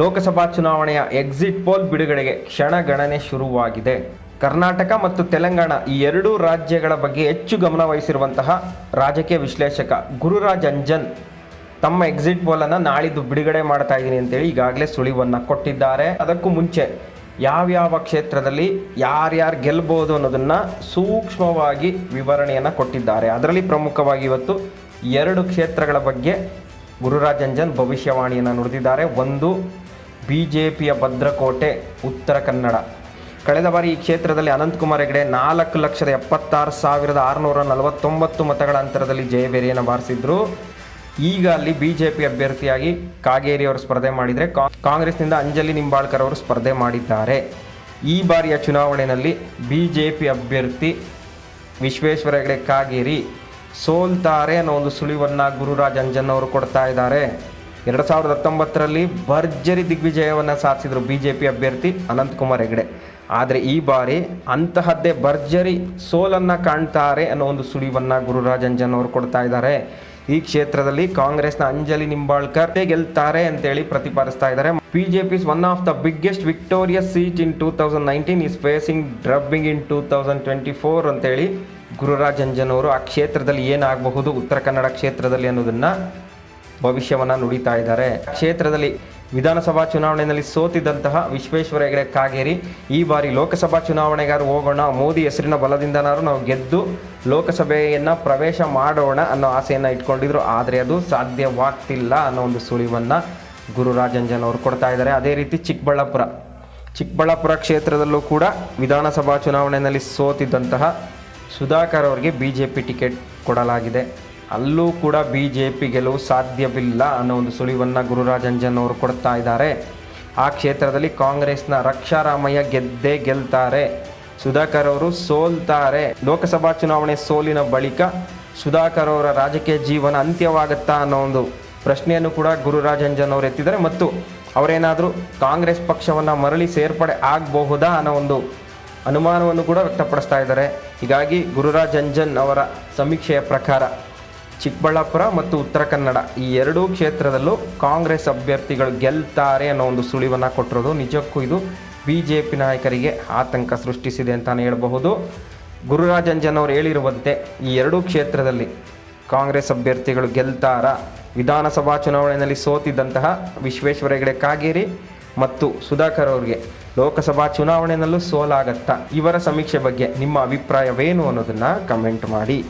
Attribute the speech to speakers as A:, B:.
A: ಲೋಕಸಭಾ ಚುನಾವಣೆಯ exit poll ಬಿಡುಗಡೆಗೆ ಕ್ಷಣಗಣನೆ ಶುರುವಾಗಿದೆ. ಕರ್ನಾಟಕ ಮತ್ತು ತೆಲಂಗಾಣ ಈ ಎರಡೂ ರಾಜ್ಯಗಳ ಬಗ್ಗೆ ಹೆಚ್ಚು ಗಮನ ವಹಿಸಿರುವಂತಹ ರಾಜಕೀಯ ವಿಶ್ಲೇಷಕ ಗುರುರಾಜ್ ಅಂಜನ್ ತಮ್ಮ ಎಕ್ಸಿಟ್ ಪೋಲನ್ನು ನಾಳಿದ್ದು ಬಿಡುಗಡೆ ಮಾಡ್ತಾ ಇದ್ದೀನಿ ಅಂತೇಳಿ ಈಗಾಗಲೇ ಸುಳಿವನ್ನು ಕೊಟ್ಟಿದ್ದಾರೆ. ಅದಕ್ಕೂ ಮುಂಚೆ ಯಾವ್ಯಾವ ಕ್ಷೇತ್ರದಲ್ಲಿ ಯಾರ್ಯಾರು ಗೆಲ್ಬೋದು ಅನ್ನೋದನ್ನು ಸೂಕ್ಷ್ಮವಾಗಿ ವಿವರಣೆಯನ್ನು ಕೊಟ್ಟಿದ್ದಾರೆ. ಅದರಲ್ಲಿ ಪ್ರಮುಖವಾಗಿ ಇವತ್ತು ಎರಡು ಕ್ಷೇತ್ರಗಳ ಬಗ್ಗೆ ಗುರುರಾಜ್ ಅಂಜನ್ ಭವಿಷ್ಯವಾಣಿಯನ್ನು ನುಡಿದಿದ್ದಾರೆ. ಒಂದು ಬಿ ಜೆ ಭದ್ರಕೋಟೆ, ಉತ್ತರ ಕನ್ನಡ. ಕಳೆದ ಬಾರಿ ಈ ಕ್ಷೇತ್ರದಲ್ಲಿ ಅನಂತಕುಮಾರ್ ಹೆಗಡೆ ನಾಲ್ಕು ಲಕ್ಷದ ಎಪ್ಪತ್ತಾರು ಸಾವಿರದ ಆರುನೂರ ನಲವತ್ತೊಂಬತ್ತು ಮತಗಳ ಅಂತರದಲ್ಲಿ ಜಯಬೇರಿಯನ್ನು ಬಾರಿಸಿದ್ರು. ಈಗ ಅಲ್ಲಿ ಬಿ ಜೆ ಪಿ ಅಭ್ಯರ್ಥಿಯಾಗಿ ಕಾಗೇರಿ ಅವರು ಸ್ಪರ್ಧೆ ಮಾಡಿದರೆ ಕಾಂಗ್ರೆಸ್ನಿಂದ ಅಂಜಲಿ ನಿಂಬಾಳ್ಕರ್ ಅವರು ಸ್ಪರ್ಧೆ ಮಾಡಿದ್ದಾರೆ. ಈ ಬಾರಿಯ ಚುನಾವಣೆಯಲ್ಲಿ ಬಿ ಜೆ ಪಿ ಅಭ್ಯರ್ಥಿ ವಿಶ್ವೇಶ್ವರ ಹೆಗಡೆ ಕಾಗೇರಿ ಸೋಲ್ತಾರೆ ಅನ್ನೋ ಒಂದು ಸುಳಿವನ್ನು ಗುರುರಾಜ್ ಅಂಜನ್ ಅವರು ಕೊಡ್ತಾ ಇದ್ದಾರೆ. ಎರಡು ಸಾವಿರದ ಹತ್ತೊಂಬತ್ತರಲ್ಲಿ ಭರ್ಜರಿ ದಿಗ್ವಿಜಯವನ್ನು ಸಾಧಿಸಿದರು ಬಿ ಜೆ ಪಿ ಅಭ್ಯರ್ಥಿ ಅನಂತಕುಮಾರ್ ಹೆಗಡೆ. ಆದರೆ ಈ ಬಾರಿ ಅಂತಹದ್ದೇ ಭರ್ಜರಿ ಸೋಲನ್ನು ಕಾಣ್ತಾರೆ ಅನ್ನೋ ಒಂದು ಸುಳಿವನ್ನು ಗುರುರಾಜ್ ಅಂಜನ್ ಅವರು ಕೊಡ್ತಾ ಇದ್ದಾರೆ. ಈ ಕ್ಷೇತ್ರದಲ್ಲಿ ಕಾಂಗ್ರೆಸ್ನ ಅಂಜಲಿ ನಿಂಬಾಳ್ಕರ್ ಗೆಲ್ತಾರೆ ಅಂತೇಳಿ ಪ್ರತಿಪಾದಿಸ್ತಾ ಇದ್ದಾರೆ. BJP one of the biggest victorious seat in two thousand nineteen is facing drubbing in two thousand twenty four ಅಂತೇಳಿ ಗುರುರಾಜ್ ಅಂಜನ್ ಅವರು ಆ ಕ್ಷೇತ್ರದಲ್ಲಿ ಏನಾಗಬಹುದು, ಉತ್ತರ ಕನ್ನಡ ಕ್ಷೇತ್ರದಲ್ಲಿ ಅನ್ನೋದನ್ನ ಭವಿಷ್ಯವನ್ನು ನುಡಿತಾ ಇದ್ದಾರೆ. ಕ್ಷೇತ್ರದಲ್ಲಿ ವಿಧಾನಸಭಾ ಚುನಾವಣೆಯಲ್ಲಿ ಸೋತಿದ್ದಂತಹ ವಿಶ್ವೇಶ್ವರ ಹೆಗಡೆ ಕಾಗೇರಿ, ಈ ಬಾರಿ ಲೋಕಸಭಾ ಚುನಾವಣೆಗಾರು ಹೋಗೋಣ, ಮೋದಿ ಹೆಸರಿನ ಬಲದಿಂದನಾರು ನಾವು ಗೆದ್ದು ಲೋಕಸಭೆಯನ್ನು ಪ್ರವೇಶ ಮಾಡೋಣ ಅನ್ನೋ ಆಸೆಯನ್ನು ಇಟ್ಕೊಂಡಿದ್ರು. ಆದರೆ ಅದು ಸಾಧ್ಯವಾಗ್ತಿಲ್ಲ ಅನ್ನೋ ಒಂದು ಸುಳಿವನ್ನು ಗುರುರಾಜಂಜನ್ ಅವರು ಕೊಡ್ತಾ ಇದ್ದಾರೆ. ಅದೇ ರೀತಿ ಚಿಕ್ಕಬಳ್ಳಾಪುರ. ಚಿಕ್ಕಬಳ್ಳಾಪುರ ಕ್ಷೇತ್ರದಲ್ಲೂ ಕೂಡ ವಿಧಾನಸಭಾ ಚುನಾವಣೆಯಲ್ಲಿ ಸೋತಿದ್ದಂತಹ ಸುಧಾಕರ್ ಅವರಿಗೆ ಬಿ ಜೆ ಪಿ ಟಿಕೆಟ್ ಕೊಡಲಾಗಿದೆ. ಅಲ್ಲೂ ಕೂಡ ಬಿ ಜೆ ಪಿ ಗೆಲುವು ಸಾಧ್ಯವಿಲ್ಲ ಅನ್ನೋ ಒಂದು ಸುಳಿವನ್ನು ಗುರುರಾಜಂಜನ್ ಅವರು ಕೊಡ್ತಾ ಇದ್ದಾರೆ. ಆ ಕ್ಷೇತ್ರದಲ್ಲಿ ಕಾಂಗ್ರೆಸ್ನ ರಕ್ಷಾರಾಮಯ್ಯ ಗೆದ್ದೇ ಗೆಲ್ತಾರೆ. ಸುಧಾಕರ್ ಅವರು ಸೋಲ್ತಾರೆ. ಲೋಕಸಭಾ ಚುನಾವಣೆ ಸೋಲಿನ ಬಳಿಕ ಸುಧಾಕರ್ ಅವರ ರಾಜಕೀಯ ಜೀವನ ಅಂತ್ಯವಾಗುತ್ತಾ ಅನ್ನೋ ಒಂದು ಪ್ರಶ್ನೆಯನ್ನು ಕೂಡ ಗುರುರಾಜಂಜನ್ ಅವರು ಎತ್ತಿದ್ದಾರೆ. ಮತ್ತು ಅವರೇನಾದರೂ ಕಾಂಗ್ರೆಸ್ ಪಕ್ಷವನ್ನು ಮರಳಿ ಸೇರ್ಪಡೆ ಆಗಬಹುದಾ ಅನ್ನೋ ಒಂದು ಅನುಮಾನವನ್ನು ಕೂಡ ವ್ಯಕ್ತಪಡಿಸ್ತಾ ಇದ್ದಾರೆ. ಹೀಗಾಗಿ ಗುರುರಾಜಂಜನ್ ಅವರ ಸಮೀಕ್ಷೆಯ ಪ್ರಕಾರ ಚಿಕ್ಕಬಳ್ಳಾಪುರ ಮತ್ತು ಉತ್ತರ ಕನ್ನಡ. ಈ ಎರಡೂ ಕ್ಷೇತ್ರದಲ್ಲೂ ಕಾಂಗ್ರೆಸ್ ಅಭ್ಯರ್ಥಿಗಳು ಗೆಲ್ತಾರೆ ಅನ್ನೋ ಒಂದು ಸುಳಿವನ್ನು ಕೊಟ್ಟಿರೋದು ನಿಜಕ್ಕೂ ಇದು. ಬಿ ಜೆ ಪಿ ನಾಯಕರಿಗೆ ಆತಂಕ ಸೃಷ್ಟಿಸಿದೆ ಅಂತಲೇ ಹೇಳಬಹುದು. ಗುರುರಾಜಂಜನ್ ಅವರು ಹೇಳಿರುವಂತೆ ಈ ಎರಡೂ ಕ್ಷೇತ್ರದಲ್ಲಿ ಕಾಂಗ್ರೆಸ್ ಅಭ್ಯರ್ಥಿಗಳು ಗೆಲ್ತಾರ? ವಿಧಾನಸಭಾ ಚುನಾವಣೆಯಲ್ಲಿ ಸೋತಿದ್ದಂತಹ ವಿಶ್ವೇಶ್ವರ ಹೆಗಡೆ ಕಾಗೇರಿ ಮತ್ತು ಸುಧಾಕರ್ ಅವರಿಗೆ ಲೋಕಸಭಾ ಚುನಾವಣೆಯಲ್ಲೂ ಸೋಲಾಗತ್ತಾ? ಇವರ ಸಮೀಕ್ಷೆ ಬಗ್ಗೆ ನಿಮ್ಮ ಅಭಿಪ್ರಾಯವೇನು ಅನ್ನೋದನ್ನು ಕಮೆಂಟ್ ಮಾಡಿ.